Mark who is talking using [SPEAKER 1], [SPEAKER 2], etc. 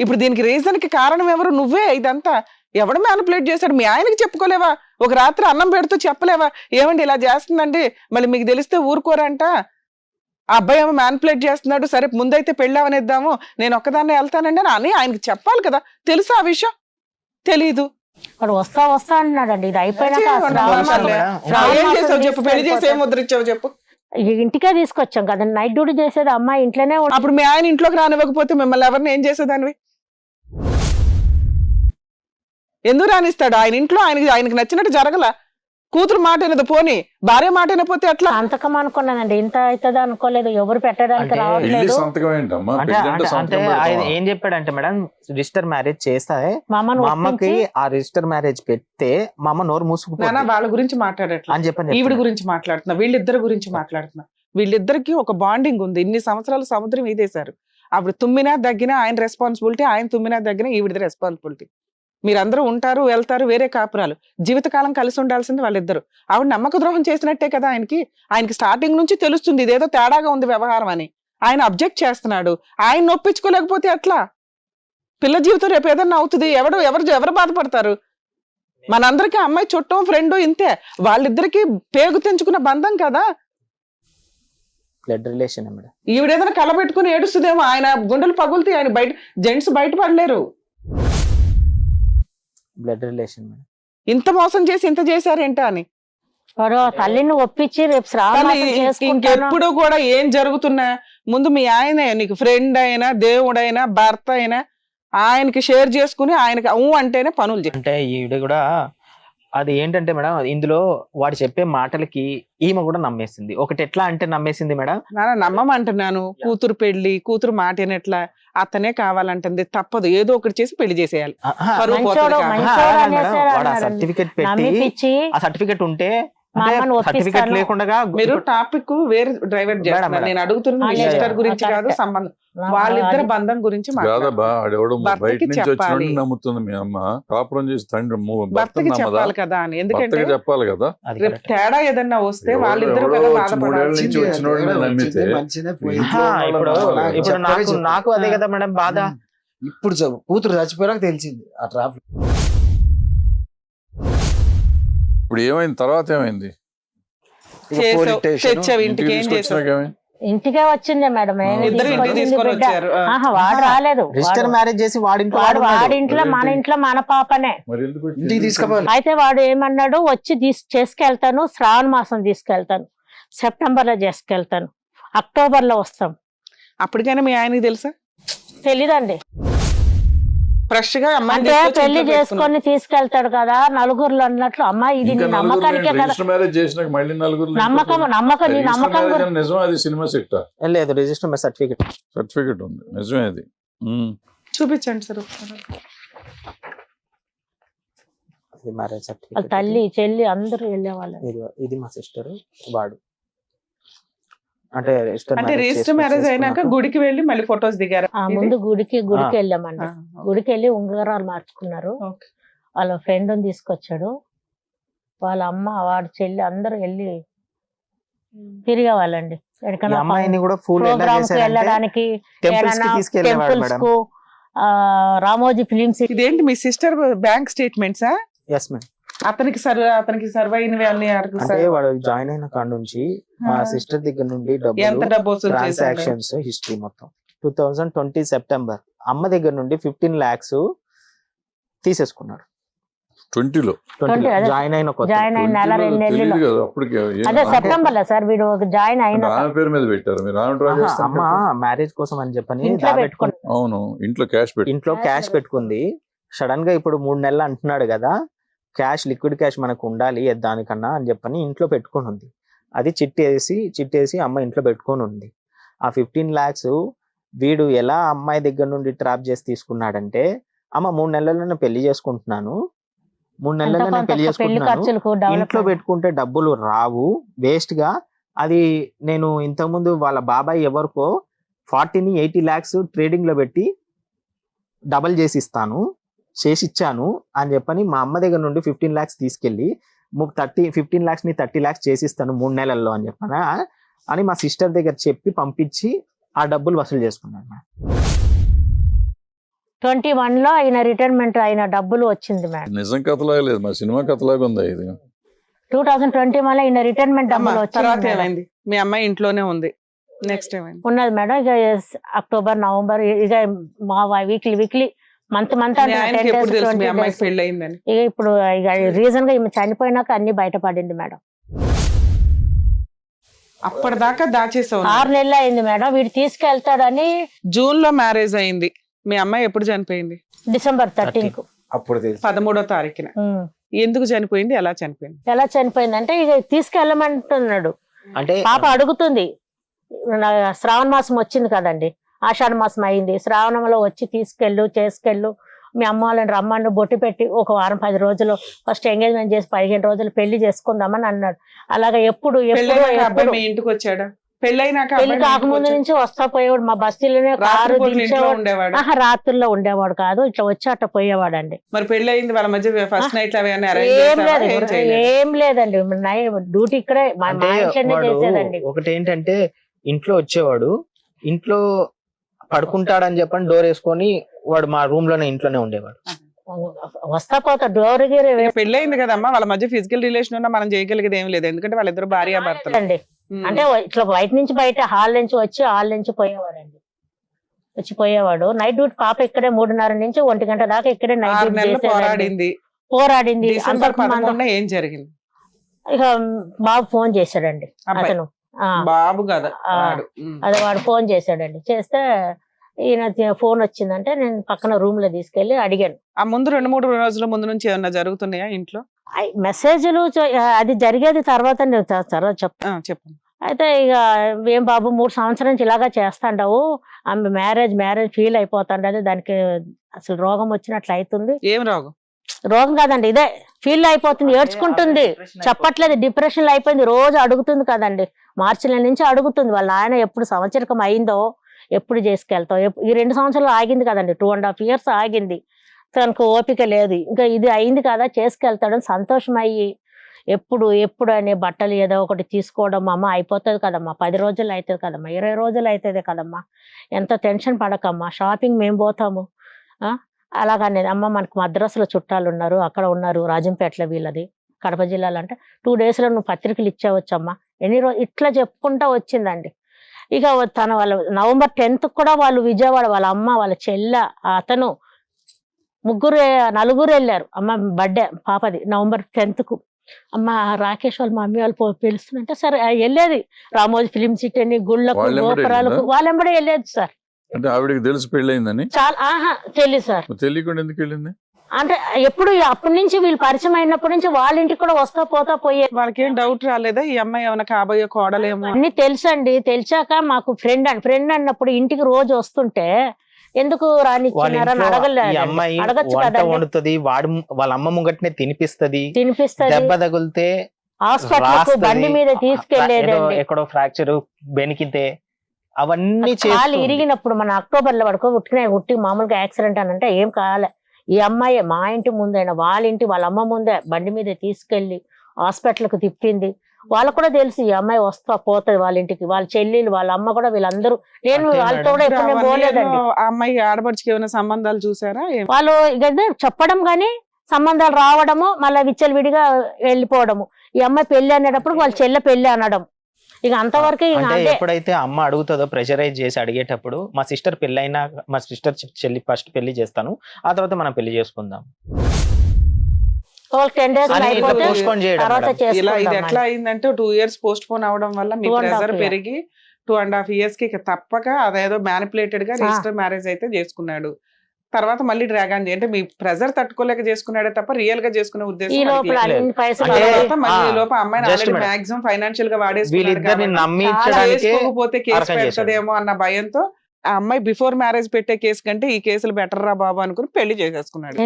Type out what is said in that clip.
[SPEAKER 1] ఇప్పుడు దీనికి రీజన్కి కారణం ఎవరు? నువ్వే. ఇదంతా ఎవడు మ్యానిపులేట్ చేశాడు? మీ ఆయనకి చెప్పుకోలేవా? ఒక రాత్రి అన్నం పెడుతూ చెప్పలేవా? ఏమండి ఇలా చేస్తుందండి? మళ్ళీ మీకు తెలిస్తే ఊరుకోరంట. ఆ అబ్బాయి ఏమో మ్యానిపులేట్ చేస్తున్నాడు. సరే ముందైతే పెళ్ళావనిద్దాము. నేను ఒక్కదాన్నే వెళ్తానండి అని అని ఆయనకి చెప్పాలి కదా. తెలుసా ఆ విషయం? తెలీదు.
[SPEAKER 2] వాడు వస్తా వస్తా అన్నాడండి. ఇది అయిపోయినాక
[SPEAKER 1] చెప్పు? పెళ్ళి చేసి ఏం
[SPEAKER 2] తీసుకెళ్ళిపోతే-
[SPEAKER 1] ముద్రించావు చెప్పు?
[SPEAKER 2] ఇక ఇంటికే తీసుకొచ్చాం కదా. నైట్ డ్యూటీ చేసేది అమ్మాయి ఇంట్లోనే.
[SPEAKER 1] అప్పుడు మీ ఆయన ఇంట్లోకి రానివ్వకపోతే మిమ్మల్ని ఎవరిని ఏం చేసేదానివి? ఎందుకు రానిస్తాడు ఆయన ఇంట్లో ఆయనకి ఆయనకి నచ్చినట్టు జరగల. కూతురు మాట వినదు పోని. భార్య మాట వినపోతే ఎట్లా?
[SPEAKER 2] సంతకం అనుకున్నానండి. ఇంత అవుతుంది అనుకోలేదు. ఎవరు పెట్టడానికి రావట్లేదు.
[SPEAKER 3] అంటే ఆయన? ఏం చెప్పాడంటే మేడం రిజిస్టర్ మ్యారేజ్ చేస్తే
[SPEAKER 2] మా
[SPEAKER 3] అమ్మకి ఆ రిజిస్టర్ మ్యారేజ్ పెడితే మా అమ్మ నోరు మూసుకుపోతుంది
[SPEAKER 1] వాళ్ళ గురించి మాట్లాడట్లా
[SPEAKER 3] అని చెప్పని
[SPEAKER 1] ఈవిడ. గురించి మాట్లాడుతున్నా వీళ్ళిద్దరి గురించి మాట్లాడుతున్నా. వీళ్ళిద్దరికి ఒక బాండింగ్ ఉంది. ఇన్ని సంవత్సరాలు సముద్రం ఈదేశారు. అప్పుడు తుమ్మినా దగ్గినా ఆయన రెస్పాన్సిబిలిటీ ఆయన తుమ్మినా దగ్గినా ఈవిడది రెస్పాన్సిబిలిటీ మీరందరూ ఉంటారు వెళ్తారు వేరే కాపురాలు. జీవితకాలం కలిసి ఉండాల్సింది వాళ్ళిద్దరు. ఆవిడ నమ్మక ద్రోహం చేసినట్టే కదా ఆయనకి. ఆయనకి స్టార్టింగ్ నుంచి తెలుస్తుంది ఇదేదో తేడాగా ఉంది వ్యవహారం అని. ఆయన అబ్జెక్ట్ చేస్తున్నాడు. ఆయన నొప్పించుకోలేకపోతే ఎట్లా? పిల్ల జీవితం రేపు ఏదన్నా అవుతుంది. ఎవడు ఎవరు ఎవరు బాధపడతారు? మనందరికీ అమ్మాయి చుట్టం ఫ్రెండ్ ఇంతే. వాళ్ళిద్దరికి పేగు తెంచుకున్న బంధం కదా?
[SPEAKER 3] Blood relation madam?
[SPEAKER 1] ఈవిడ ఏదైనా కలబెట్టుకుని ఏడుస్తుందేమో. ఆయన గుండెలు పగులుతాయి. ఆయన బయట జెంట్స్ బయటపడలేరు.
[SPEAKER 3] Blood relation madam.
[SPEAKER 1] ఇంత మోసం చేసి ఇంత చేశారేంట అని?
[SPEAKER 2] వాడు ఆ తల్లిని ఒప్పించి రేపు శ్రావణ
[SPEAKER 1] కానీ
[SPEAKER 2] మాసం చేసుకుంటాను.
[SPEAKER 1] ఇంకెప్పుడు కూడా ఏం జరుగుతున్నా? ముందు మీ ఆయనే నీకు ఫ్రెండ్ అయినా దేవుడైనా భర్త అయినా ఆయనకి షేర్ చేసుకుని ఆయనకి ఊ అంటేనే పనులు చేయి
[SPEAKER 3] అంటే ఈవిడ కూడా అది ఏంటంటే మేడం ఇందులో వాడు చెప్పే మాటలకి ఈమె కూడా నమ్మేసింది. ఒకటి ఎట్లా అంటే నమ్మేసింది మేడం?
[SPEAKER 1] నాన్న నమ్మమంటున్నాను. కూతురు పెళ్ళి కూతురు మాటేనట్లా అతనే కావాలంటుంది. తప్పదు. ఏదో ఒకటి చేసి పెళ్ళి చేసేయాలి.
[SPEAKER 3] సర్టిఫికెట్ పెట్టి ఆ సర్టిఫికెట్ ఉంటే సర్టిఫికెట్. లేకుండా
[SPEAKER 1] మీరు టాపిక్ వేరే డ్రైవర్ చేస్తున్నారు. నేను అడుగుతున్నది. సిస్టర్ గురించి కాదు. సంబంధం వాళ్ళిద్దరి బంధం గురించి చెప్పాలి.
[SPEAKER 4] నమ్ముతుంది మీ అమ్మ కాపురం చేసి తండ్రి
[SPEAKER 1] భర్తకి చెప్పాలి కదా అని ఎందుకంటే
[SPEAKER 4] చెప్పాలి కదా
[SPEAKER 1] రేపు. తేడా ఏదన్నా వస్తే వాళ్ళిద్దరు కదా బాధపడాలి
[SPEAKER 3] నాకు అదే కదా మేడం బాధ
[SPEAKER 5] ఇప్పుడు. కూతురు చచ్చిపోయాక తెలిసింది ఆ ట్రాఫిక్
[SPEAKER 4] ఇప్పుడు ఏమైంది? తర్వాత ఏమైంది?
[SPEAKER 1] తెచ్చావు ఇంటికి ఏం చేసావు?
[SPEAKER 4] తీసుకొచ్చినాక ఏమైంది?
[SPEAKER 2] ఇంటికే వచ్చిందే మేడం వాడు రాలేదు.
[SPEAKER 3] రిజిస్టర్ మ్యారేజ్ చేసి వాడింట్లో
[SPEAKER 2] వాడు. వాడింట్లో మన ఇంట్లో మన పాపనే. అయితే వాడు ఏమన్నాడు? వచ్చి చేసుకెళ్తాను శ్రావణ మాసం తీసుకెళ్తాను. సెప్టెంబర్లో చేసుకెళ్తాను. అక్టోబర్లో వస్తాం.
[SPEAKER 1] అప్పటికైనా మీ ఆయనకి తెలుసా?
[SPEAKER 2] తెలీదండి.
[SPEAKER 1] ఫ్రెష్గా
[SPEAKER 2] అంటే
[SPEAKER 1] పెళ్ళి.
[SPEAKER 2] చేసుకొని తీసుకెళ్తాడు కదా నలుగురులో అన్నట్లు అమ్మా ఇది నమ్మకానికే కదా.
[SPEAKER 4] రిజిస్టర్ మ్యారేజ్ చేసినాక మళ్ళీ నలుగురు
[SPEAKER 2] నమ్మకం నమ్మకం నీ నమ్మకం
[SPEAKER 4] నిజం అది సినిమా సెక్ట
[SPEAKER 3] లేదు రిజిస్టర్ సర్టిఫికెట్
[SPEAKER 4] సర్టిఫికెట్ ఉంది. నిజమే అది.
[SPEAKER 1] చూపించండి సార్.
[SPEAKER 3] మ్యారేజ్ సర్టిఫికెట్
[SPEAKER 2] తల్లి చెల్లి అందరూ వెళ్ళేవాళ్ళు
[SPEAKER 3] ఇది ఇది మా సిస్టర్ వాడు. అంటే
[SPEAKER 1] అంటే రిజిస్టర్ మ్యారేజ్ అయినాక గుడికి వెళ్ళి మళ్ళీ ఫొటోస్ దిగారు
[SPEAKER 2] ఆ ముందు గుడికి గుడికి. వెళ్ళామండి. గుడికి వెళ్ళి ఉంగరాలు మార్చుకున్నారు.
[SPEAKER 1] ఓకే.
[SPEAKER 2] వాళ్ళ ఫ్రెండ్ తీసుకొచ్చాడు. వాళ్ళ అమ్మ వాడి చెల్లి అందరూ వెళ్ళి తిరిగే వాళ్ళండి
[SPEAKER 3] ఈ అమ్మాయిని కూడా ఫుల్ ఎలా
[SPEAKER 2] ప్రోగ్రామ్కి
[SPEAKER 3] చేశారంటే
[SPEAKER 2] వెళ్ళడానికి టెంపుల్స్కి రామోజీ ఫిలిమ్స్
[SPEAKER 1] ఇదేంటి మీ సిస్టర్ బ్యాంక్ స్టేట్మెంట్సా?
[SPEAKER 3] ఎస్ మేడం
[SPEAKER 1] అతనికి సర్వ్ అతనికి సర్వ్ అయినవి అన్ని
[SPEAKER 3] అంటే వాడు జాయిన్ అయిన కాడ నుంచి మా
[SPEAKER 1] ఆ.
[SPEAKER 3] సిస్టర్ దగ్గర నుండి
[SPEAKER 1] ఎంత
[SPEAKER 3] డబ్బులు
[SPEAKER 1] డబ్బు వసూలు చేశారు
[SPEAKER 3] ట్రాన్సాక్షన్స్ హిస్టరీ మొత్తం. Two thousand twenty September. అమ్మ దగ్గర నుండి ఫిఫ్టీన్ లాక్స్ తీసేసుకున్నాడు.
[SPEAKER 4] 20 లో
[SPEAKER 3] ట్వంటీ
[SPEAKER 2] అదే.
[SPEAKER 3] జాయిన్ అయిన కొత్త.
[SPEAKER 2] జాయిన్ అయిన నెల
[SPEAKER 4] 20 లో
[SPEAKER 2] రెండు నెలలు. అదే సెప్టెంబర్లో సార్ వీడు జాయిన్ అయిన
[SPEAKER 4] పేరు మీద పెట్టారు మీరు
[SPEAKER 3] అమ్మ మ్యారేజ్ కోసం అని చెప్పని
[SPEAKER 4] అవును ఇంట్లో క్యాష్ పెట్టి
[SPEAKER 3] ఇంట్లో క్యాష్ పెట్టుకుంది. సడన్గా ఇప్పుడు మూడు నెలలు అంటున్నాడు కదా క్యాష్ లిక్విడ్ క్యాష్ మనకు ఉండాలి దానికన్నా అని చెప్పని ఇంట్లో పెట్టుకొని ఉంది. అది చిట్టేసి చిట్టేసి అమ్మ ఇంట్లో పెట్టుకొని ఉంది. ఆ ఫిఫ్టీన్ లాక్స్ వీడు ఎలా అమ్మాయి దగ్గర నుండి ట్రాప్ చేసి తీసుకున్నాడంటే అమ్మ మూడు నెలల్లోనే పెళ్ళి చేసుకుంటున్నాను. మూడు నెలల్లో నేను
[SPEAKER 2] పెళ్ళి
[SPEAKER 3] చేసుకుంటున్నాను. ఇంట్లో పెట్టుకుంటే డబ్బులు రావు. వేస్ట్గా అది నేను ఇంతకుముందు వాళ్ళ బాబాయ్ ఎవరికో ఫార్టీని ఎయిటీ ల్యాక్స్ ట్రేడింగ్లో పెట్టి డబల్ చేసి ఇస్తాను. చేసి ఇచ్చాను అని చెప్పని మా అమ్మ దగ్గర నుండి ఫిఫ్టీన్ ల్యాక్స్ తీసుకెళ్ళి థర్టీ ఫిఫ్టీన్ ల్యాక్స్ని థర్టీ ల్యాక్స్ చేసి ఇస్తాను మూడు నెలల్లో అని చెప్పనా అని మా సిస్టర్ దగ్గర చెప్పి పంపించి ఆ డబ్బులు వసూలు చేసుకున్నాను
[SPEAKER 2] ట్వంటీ వన్లో ఆయన రిటైర్మెంట్ అయిన డబ్బులు వచ్చింది మేడం
[SPEAKER 4] నిజం కథలాగా లేదు మా సినిమా కథలాగా ఉంది ఇది.
[SPEAKER 2] టూ థౌసండ్ ట్వంటీ వన్లో ఈయన రిటైర్మెంట్ డబ్బులు
[SPEAKER 1] తర్వాత
[SPEAKER 2] వచ్చింది.
[SPEAKER 1] ఏమైంది? మీ అమ్మాయి ఇంట్లోనే ఉంది. నెక్స్ట్ ఏమైంది?
[SPEAKER 2] ఉన్నది మేడం ఇక ఎస్ అక్టోబర్ నవంబర్ ఇక మా వీక్లీ వీక్లీ మంత్ మంత్ ఇక ఇప్పుడు ఇక రీజన్గా ఈమె చనిపోయినాక అన్ని బయటపడింది మేడం.
[SPEAKER 1] అప్పటిదాకా దాచేసావు
[SPEAKER 2] ఆరు నెలలు అయింది మేడం. వీడు తీసుకెళ్తాడని
[SPEAKER 1] జూన్లో మ్యారేజ్ అయింది. మీ అమ్మాయి ఎప్పుడు చనిపోయింది?
[SPEAKER 2] డిసెంబర్ థర్టీన్కు
[SPEAKER 5] అప్పుడు తెలిసి.
[SPEAKER 1] పదమూడో తారీఖున. ఎందుకు చనిపోయింది? ఎలా చనిపోయింది?
[SPEAKER 2] ఎలా చనిపోయింది అంటే ఇక తీసుకెళ్ళమంటున్నాడు.
[SPEAKER 3] అంటే
[SPEAKER 2] పాప అడుగుతుంది. శ్రావణ మాసం వచ్చింది కదండి. ఆషాఢ మాసం అయింది. శ్రావణంలో వచ్చి తీసుకెళ్ళు చేసుకెళ్ళు. మీ అమ్మ వాళ్ళని రమ్మని బొట్టు పెట్టి ఒక వారం పది రోజులు ఫస్ట్ ఎంగేజ్మెంట్ చేసి పదిహేను రోజులు పెళ్ళి చేసుకుందామని అన్నాడు. అలాగా ఎప్పుడు ఎప్పుడు
[SPEAKER 1] ఇంటికి వచ్చాడా? పెళ్ళైనాక పెళ్ళి ఇంటికి
[SPEAKER 2] కాకముందు? నుంచి వస్తా పోయేవాడు. మా బస్తీలోనే కారు ఆహా రాత్రుల్లో ఉండేవాడు కాదు. ఇట్లా వచ్చి అట్ట పోయేవాడండి.
[SPEAKER 1] మరి పెళ్ళి అయింది వాళ్ళ మధ్య ఫస్ట్ నైట్
[SPEAKER 2] ఏం
[SPEAKER 1] అరేంజ్
[SPEAKER 2] లేదు. ఏం లేదండి. డ్యూటీ ఇక్కడే. మా చేసేదండి.
[SPEAKER 3] ఒకటి ఏంటంటే ఇంట్లో వచ్చేవాడు. ఇంట్లో పడుకుంటాడని చెప్పని డోర్ వేసుకొని వాడు మా రూమ్లోనే ఇంట్లోనే ఉండేవాడు.
[SPEAKER 2] వస్తా పోతా డోర్ గిరి
[SPEAKER 1] పెళ్ళి అయింది కదమ్మా వాళ్ళ మధ్య ఫిజికల్ రిలేషన్ ఉన్నా మనం చేయగలిగేది ఏం లేదు. ఎందుకంటే వాళ్ళిద్దరు భార్య భర్తలు.
[SPEAKER 2] అండి అంటే ఇట్లా బయట నుంచి బయట హాల్ నుంచి వచ్చి హాల్ నుంచి పోయేవాడండి. వచ్చి పోయేవాడు. నైట్ డ్యూటీ పాప ఇక్కడే మూడున్నర నుంచి ఒంటి గంట దాకా ఇక్కడే నైట్ డ్యూటీ.
[SPEAKER 1] పోరాడింది.
[SPEAKER 2] పోరాడింది.
[SPEAKER 1] ఏం జరిగింది?
[SPEAKER 2] ఇక బాబు ఫోన్ చేశాడండి. అతను
[SPEAKER 1] బాబు కదా.
[SPEAKER 2] అదే వాడు ఫోన్ చేశాడండి. చేస్తే ఈయన ఫోన్ వచ్చిందంటే నేను పక్కన రూమ్లో తీసుకెళ్ళి అడిగాను.
[SPEAKER 1] ఆ ముందు రెండు మూడు రోజుల ముందు నుంచి ఏమన్నా జరుగుతున్నాయా ఇంట్లో?
[SPEAKER 2] మెసేజ్లు అది జరిగేది తర్వాత నేను తర్వాత
[SPEAKER 1] చెప్పండి.
[SPEAKER 2] అయితే ఇక ఏం బాబు మూడు సంవత్సరం నుంచి ఇలాగా చేస్తాండవు. ఆమె మ్యారేజ్ మ్యారేజ్ ఫీల్ అయిపోతాండది. దానికి అసలు రోగం వచ్చినట్లు అవుతుంది
[SPEAKER 1] ఏం రోగం?
[SPEAKER 2] రోగం కాదండి. ఇదే ఫీల్ అయిపోతుంది ఏడ్చుకుంటుంది. చెప్పట్లేదు డిప్రెషన్లో అయిపోయింది రోజు అడుగుతుంది కదండి. మార్చి నెల నుంచి అడుగుతుంది వాళ్ళ ఆయన ఎప్పుడు సంవత్సరకం అయిందో ఎప్పుడు చేసుకెళ్తావు ఎప్పు- ఈ రెండు సంవత్సరాలు ఆగింది కదండి టూ అండ్ హాఫ్ ఇయర్స్ ఆగింది. తనకు ఓపిక లేదు. ఇంకా ఇది అయింది కదా చేసుకెళ్తాడని సంతోషం అయ్యి ఎప్పుడు ఎప్పుడు అనే బట్టలు ఏదో ఒకటి తీసుకోవడం అమ్మ అయిపోతుంది కదమ్మా. పది రోజులు అవుతుంది కదమ్మా ఇరవై రోజులు అవుతుంది కదమ్మా. ఎంత టెన్షన్ పడకమ్మా. షాపింగ్ మేము పోతాము ఆ? అలాగనేది అమ్మ మనకు మద్రాసులో చుట్టాలు ఉన్నారు అక్కడ ఉన్నారు రాజంపేటలో వీళ్ళది కడప జిల్లాలో అంటే టూ డేస్లో నువ్వు పత్రికలు ఇచ్చేవచ్చమ్మా ఎన్ని రోజు ఇట్లా చెప్పుకుంటా వచ్చిందండి ఇక తన వాళ్ళ నవంబర్ టెన్త్ కూడా వాళ్ళు విజయవాడ వాళ్ళ అమ్మ వాళ్ళ చెల్ల అతను ముగ్గురు నలుగురు వెళ్ళారు అమ్మ బర్త్డే పాపది నవంబర్ టెన్త్కు అమ్మ రాకేష్ వాళ్ళ మమ్మీ వాళ్ళు పో- పిలుస్తుంటే సరే వెళ్ళేది రామోజీ ఫిలిం సిటీ అని గుళ్ళకు గోపురాలకు? వాళ్ళెంబడే వెళ్ళేది సార్
[SPEAKER 4] అంటే ఆవిడకి తెలిసి పెళ్ళయిందని?
[SPEAKER 2] చాలా ఆహా తెలియదు సార్.
[SPEAKER 4] తెలియకుండా ఎందుకు వెళ్ళింది?
[SPEAKER 2] అంటే ఎప్పుడు అప్పటి నుంచి వీళ్ళు పరిచయం అయినప్పటి నుంచి వాళ్ళ ఇంటికి కూడా వస్తా పోతా పోయే
[SPEAKER 1] వాళ్ళకి ఏం డౌట్ రాలేదా? ఈ అమ్మాయి ఏమైనా కాబోయే కోడలేమో?
[SPEAKER 2] అన్ని తెలుసండి. తెలిసాక మాకు ఫ్రెండ్ అని ఫ్రెండ్ అన్నప్పుడు ఇంటికి రోజు వస్తుంటే ఎందుకు రానిచ్చినారని అడగలేదు
[SPEAKER 3] అమ్మాయి
[SPEAKER 2] అడగచ్చు
[SPEAKER 3] వంట
[SPEAKER 2] కదండి.
[SPEAKER 3] వండుతుంది వాడు వాళ్ళ అమ్మ ముంగట్నే తినిపిస్తది
[SPEAKER 2] తినిపిస్తుంది.
[SPEAKER 3] దెబ్బ తగిలితే
[SPEAKER 2] హాస్పిటల్. బండి మీద
[SPEAKER 3] ఏదో
[SPEAKER 2] తీసుకెళ్ళేదండి
[SPEAKER 3] ఎక్కడో ఫ్రాక్చర్ బెనికితే అవన్నీ
[SPEAKER 2] కాలు. ఇరిగినప్పుడు మన అక్టోబర్లో పడుకో ఉట్టిన ఉట్టి మామూలుగా యాక్సిడెంట్ అని అంటే ఏం కాలే. ఈ అమ్మాయి మా ఇంటి ముందైనా వాళ్ళ ఇంటి వాళ్ళ అమ్మ ముందే బండి మీద తీసుకెళ్ళి హాస్పిటల్కు తిప్పింది. వాళ్ళకు కూడా తెలుసు ఈ అమ్మాయి వస్తా పోతుంది వాళ్ళ ఇంటికి. వాళ్ళ చెల్లెలు వాళ్ళ అమ్మ కూడా వీళ్ళందరూ నేను వాళ్ళతో కూడా ఎప్పుడు పోలేదండి.
[SPEAKER 1] అమ్మాయి ఆడపడిచికి ఏమైనా సంబంధాలు చూసారా?
[SPEAKER 2] వాళ్ళు చెప్పడం గానీ సంబంధాలు రావడము మళ్ళీ విచ్చలవిడిగా వెళ్ళిపోవడము. ఈ అమ్మాయి పెళ్ళి అనేటప్పుడు వాళ్ళ చెల్లె పెళ్ళి అనడం. ఇక అంతవరకు
[SPEAKER 3] అంటే ఎప్పుడైతే అమ్మ అడుగుతుందో ప్రెషరైజ్ చేసి అడిగేటప్పుడు మా సిస్టర్ పెళ్ళైనా మా సిస్టర్ చెల్లి ఫస్ట్ పెళ్ళి చేస్తాను ఆ తర్వాత మనం పెళ్ళి చేసుకుందాం.
[SPEAKER 2] Ten days.
[SPEAKER 1] ఇలా ఇది ఎట్లా అయిందంటే టూ ఇయర్స్ పోస్ట్ పోన్ అవడం వల్ల మీ
[SPEAKER 2] year.
[SPEAKER 1] పెరిగి టూ అండ్ హాఫ్ ఇయర్స్కి ఇక తప్పక అదేదో మ్యానిపులేటెడ్గా రిజిస్టర్ మ్యారేజ్ అయితే చేసుకున్నాడు. తర్వాత మళ్ళీ డ్రాగ్ ఆన్ అంటే మీ ప్రెజర్ తట్టుకోలేక చేసుకున్నాడే తప్ప రియల్గా చేసుకునే ఉద్దేశం అమ్మాయిని. మాక్సిమం ఫైనాన్షియల్గా కేసు. పెడతదేమో అన్న భయంతో ఆ అమ్మాయి బిఫోర్ మ్యారేజ్ పెట్టే కేసు కంటే ఈ కేసులు బెటర్ రా బాబు అనుకుని పెళ్ళి చేసేసుకున్నాడు